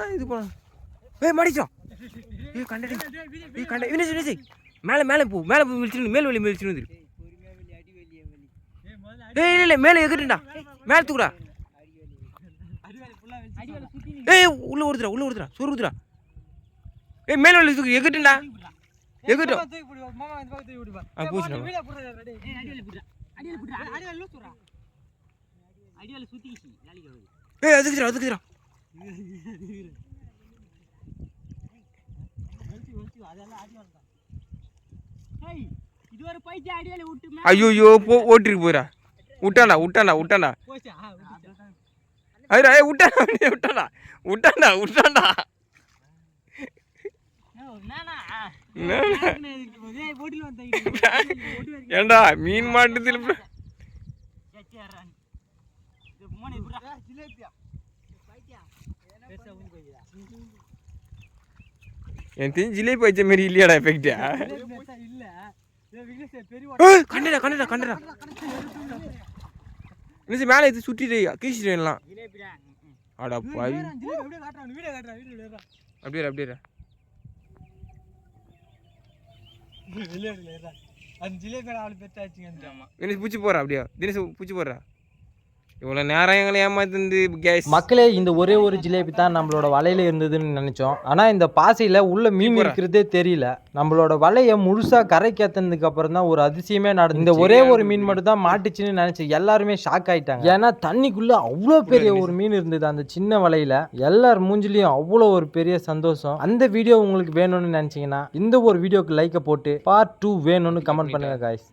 தான் இது பண்ண ஏய் மாடிச்சோம் ஏய் கண்டடி. ஏய் கண்ட வினேஷ் வினேஷ் மேலே மேலே போ. மேலே போய் விழிச்சு மேல் வலி விழிச்சுன்னு வந்துரு. ஏய் இல்லை இல்லை மேலே எகிட்டுண்டா மேலே தூக்குடா. ஏய் உள்ள ஓடுதுடா உள்ள ஓடுதுடா சோறு ஊத்துடா. ஏய் மேலே வலி தூக்கு எகிட்டுண்டா எகிட்டும் ஆ நம்ம ஏய் அதுக்குதுடா அதுக்குதுடா ஐயோ போ ஓட்டிருக்கு போயிடா விட்டாண்டா விட்டாண்டா விட்டாண்டா அதுடா ஏய் விட்டாண்டா விட்டாண்டா விட்டாண்டா விட்டாண்டா ஏண்டா மீன் மாட்டுதில் என் தெரிஞ்சு ஜிலேபி வச்ச மாதிரி இல்லையாடா எஃபெக்டா கண்டடா கண்டடா கண்டடா என்ன மேலே இது சுட்டிட்டு கீச்சிட்டு எல்லாம் ஆடா பாவி. அப்படியே அப்படியே. தினேஷ் பூச்சி போறா அப்படியே. தினேஷ் பூச்சி போடுறா. இவ்வளோ நேரம் எங்களை ஏமாத்துந்து கேஸ் மக்களே இந்த ஒரே ஒரு ஜிலேபி தான் நம்மளோட வலையில இருந்ததுன்னு நினைச்சோம். ஆனா இந்த பாசையில உள்ள மீன். இருக்கிறதே தெரியல. நம்மளோட வலைய முழுசா கரைக்கு ஏத்தனதுக்கு அப்புறம் தான் ஒரு அதிசயமே நடந்து இந்த ஒரே ஒரு மீன் மட்டும் தான் மாட்டுச்சுன்னு நினைச்சு எல்லாருமே ஷாக் ஆயிட்டாங்க. ஏன்னா தண்ணிக்குள்ள அவ்வளோ பெரிய ஒரு மீன் இருந்தது அந்த சின்ன வலையில. எல்லார் மூஞ்சிலையும் அவ்வளோ ஒரு பெரிய சந்தோஷம். அந்த வீடியோ உங்களுக்கு வேணும்னு நினைச்சீங்கன்னா இந்த ஒரு வீடியோக்கு லைக்கை போட்டு பார்ட் டூ வேணும்னு கமெண்ட் பண்ணுங்க காய்ஸ்